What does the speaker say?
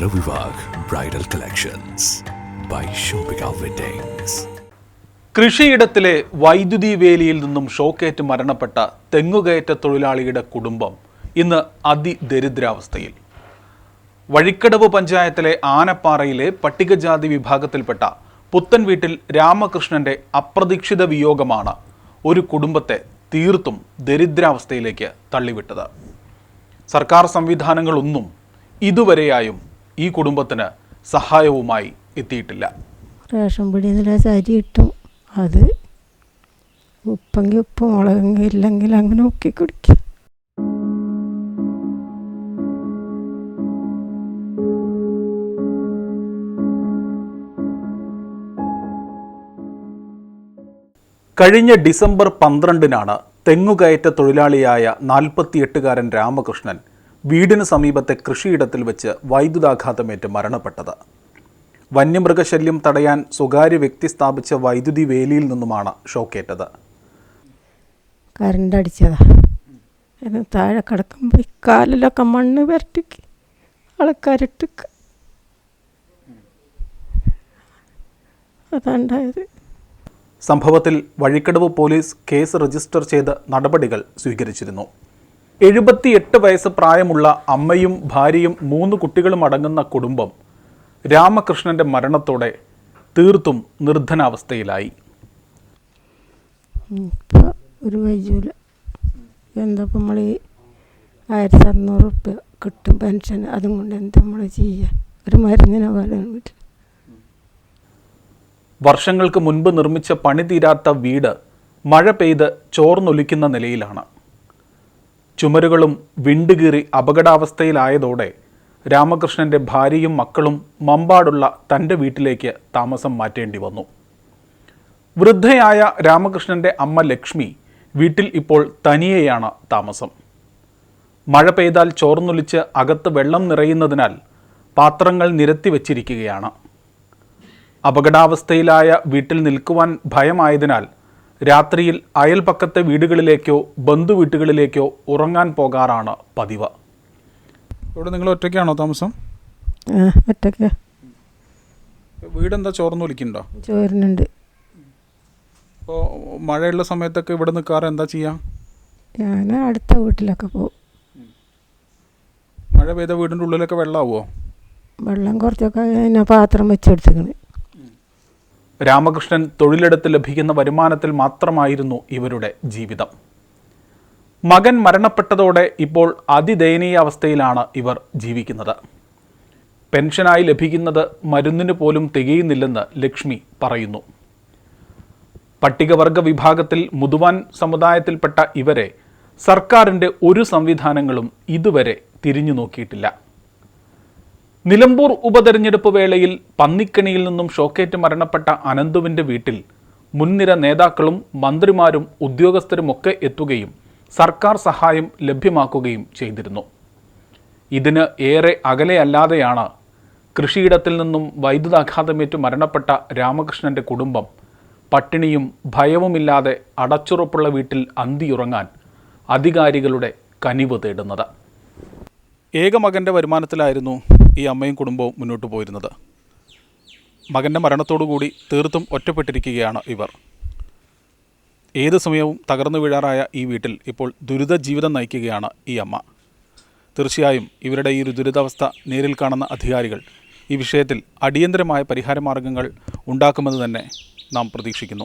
Charithra Vivah bridal collections by Shoppika weddings കൃഷിയിടത്തിലെ വൈദ്യുതി വേലിയിൽ നിന്നും ഷോക്കേറ്റ് മരണപ്പെട്ട തെങ്ങുകയറ്റ തൊഴിലാളിയുടെ കുടുംബം ഇന്ന് അതിദരിദ്രാവസ്ഥയിൽ. വഴിക്കടവ് പഞ്ചായത്തിലെ ആനപ്പാറയിലെ പട്ടികജാതി വിഭാഗത്തിൽപ്പെട്ട പുത്തൻ വീട്ടിൽ രാമകൃഷ്ണന്റെ അപ്രതീക്ഷിത വിയോഗമാണ് ഒരു കുടുംബത്തെ തീർത്തും ദരിദ്രാവസ്ഥയിലേക്ക് തള്ളിവിട്ടത്. സർക്കാർ സംവിധാനങ്ങളൊന്നും ഇതുവരെയായും ഈ കുടുംബത്തിന് സഹായവുമായി എത്തിയിട്ടില്ല. റേഷൻ പിടിയിൽ സാരി കിട്ടും അത് ഉപ്പെങ്കിൽ ഉപ്പ് മുളകെങ്കിൽ ഇല്ലെങ്കിൽ അങ്ങനെ ഒക്കെ കുടിക്കും. കഴിഞ്ഞ ഡിസംബർ പന്ത്രണ്ടിനാണ് തെങ്ങുകയറ്റ തൊഴിലാളിയായ നാൽപ്പത്തിയെട്ടുകാരൻ രാമകൃഷ്ണൻ വീടിന് സമീപത്തെ കൃഷിയിടത്തിൽ വെച്ച് വൈദ്യുതാഘാതമേറ്റ് മരണപ്പെട്ടത്. വന്യമൃഗശല്യം തടയാൻ സ്വകാര്യ വ്യക്തി സ്ഥാപിച്ച വൈദ്യുതി വേലിയിൽ നിന്നുമാണ് ഷോക്കേറ്റത്. കറണ്ട് അടിച്ചതാ. താഴെ കിടക്കുമ്പോൾ കാലിലൊക്കെ മണ്ണ് വരട്ടിക്ക് ആൾക്കാരിട്ട് അതുണ്ടായത്. സംഭവത്തിൽ വഴിക്കടവ് പോലീസ് കേസ് രജിസ്റ്റർ ചെയ്ത് നടപടികൾ സ്വീകരിച്ചിരുന്നു. എഴുപത്തിയെട്ട് വയസ്സ് പ്രായമുള്ള അമ്മയും ഭാര്യയും മൂന്ന് കുട്ടികളും അടങ്ങുന്ന കുടുംബം രാമകൃഷ്ണന്റെ മരണത്തോടെ തീർത്തും നിർധനാവസ്ഥയിലായി. ഒരു വൈജൂല എന്താ ഇപ്പം നമ്മൾ ഈ ആയിരത്തി അറുന്നൂറ് കിട്ടും പെൻഷൻ അതും കൊണ്ട് എന്താ നമ്മൾ ചെയ്യുക ഒരു മരുന്നിനെ പോലെ വർഷങ്ങൾക്ക് മുൻപ് നിർമ്മിച്ച പണി തീരാത്ത വീട് മഴ പെയ്ത് ചോർന്നൊലിക്കുന്ന നിലയിലാണ്. ചുമരുകളും വിണ്ടുകീറി അപകടാവസ്ഥയിലായതോടെ രാമകൃഷ്ണന്റെ ഭാര്യയും മക്കളും മമ്പാടുള്ള തന്റെ വീട്ടിലേക്ക് താമസം മാറ്റേണ്ടി വന്നു. വൃദ്ധയായ രാമകൃഷ്ണന്റെ അമ്മ ലക്ഷ്മി വീട്ടിൽ ഇപ്പോൾ തനിയെയാണ് താമസം. മഴ പെയ്താൽ ചോർന്നൊലിച്ച് അകത്ത് വെള്ളം നിറയുന്നതിനാൽ പാത്രങ്ങൾ നിരത്തി വച്ചിരിക്കുകയാണ്. അപകടാവസ്ഥയിലായ വീട്ടിൽ നിൽക്കുവാൻ ഭയമായതിനാൽ രാത്രിയിൽ അയൽപക്കത്തെ വീടുകളിലേക്കോ ബന്ധുവീട്ടുകളിലേക്കോ ഉറങ്ങാൻ പോകാറാണ് പതിവ്. ഇവിടെ നിങ്ങൾ ഒറ്റയ്ക്കാണോ താമസം? ഒറ്റയ്ക്ക്. വീടെന്താ ചോർന്നൊലിക്കുന്നുണ്ടോ ചോരുന്നുണ്ട്. അപ്പോൾ മഴയുള്ള സമയത്തൊക്കെ ഇവിടെ നിൽക്കാറ് എന്താ ചെയ്യാം? ഞാൻ അടുത്ത വീട്ടിലൊക്കെ പോകും മഴ പെയ്ത വീടിന്റെ ഉള്ളിലൊക്കെ വെള്ളമാവുമോ വെള്ളം കുറച്ചൊക്കെ ഞാൻ പാത്രം വെച്ചെടുത്തിക്കണ് രാമകൃഷ്ണൻ തൊഴിലെടുത്ത് ലഭിക്കുന്ന വരുമാനത്തിൽ മാത്രമായിരുന്നു ഇവരുടെ ജീവിതം. മകൻ മരണപ്പെട്ടതോടെ ഇപ്പോൾ അതിദയനീയ അവസ്ഥയിലാണ് ഇവർ ജീവിക്കുന്നത്. പെൻഷനായി ലഭിക്കുന്നത് മരുന്നിന് പോലും തികയുന്നില്ലെന്ന് ലക്ഷ്മി പറയുന്നു. പട്ടികവർഗ വിഭാഗത്തിൽ മുതുവാൻ സമുദായത്തിൽപ്പെട്ട ഇവരെ സർക്കാരിന്റെ ഒരു സംവിധാനങ്ങളും ഇതുവരെ തിരിഞ്ഞു നോക്കിയിട്ടില്ല നിലമ്പൂർ ഉപതെരഞ്ഞെടുപ്പ് വേളയിൽ പന്നിക്കണിയിൽ നിന്നും ഷോക്കേറ്റ് മരണപ്പെട്ട അനന്തുവിന്റെ വീട്ടിൽ മുൻനിര നേതാക്കളും മന്ത്രിമാരും ഉദ്യോഗസ്ഥരുമൊക്കെ എത്തുകയും സർക്കാർ സഹായം ലഭ്യമാക്കുകയും ചെയ്തിരുന്നു. ഇതിന് ഏറെ അകലെയല്ലാതെയാണ് കൃഷിയിടത്തിൽ നിന്നും വൈദ്യുതാഘാതമേറ്റ് മരണപ്പെട്ട രാമകൃഷ്ണന്റെ കുടുംബം പട്ടിണിയും ഭയവുമില്ലാതെ അടച്ചുറപ്പുള്ള വീട്ടിൽ അന്തിയുറങ്ങാൻ അധികാരികളുടെ കനിവ് തേടുന്നത്. ഏകമകന്റെ വരുമാനത്തിലായിരുന്നു ഈ അമ്മയും കുടുംബവും മുന്നോട്ട് പോയിരുന്നത്. മകന്റെ മരണത്തോടുകൂടി തീർത്തും ഒറ്റപ്പെട്ടിരിക്കുകയാണ് ഇവർ. ഏത് സമയവും തകർന്നു വീഴാറായ ഈ വീട്ടിൽ ഇപ്പോൾ ദുരിത ജീവിതം നയിക്കുകയാണ് ഈ അമ്മ. തീർച്ചയായും ഇവരുടെ ഈ ഒരു ദുരിതാവസ്ഥ നേരിൽ കാണുന്ന അധികാരികൾ ഈ വിഷയത്തിൽ അടിയന്തരമായ പരിഹാര മാർഗങ്ങൾ ഉണ്ടാക്കുമെന്ന് തന്നെ നാം പ്രതീക്ഷിക്കുന്നു.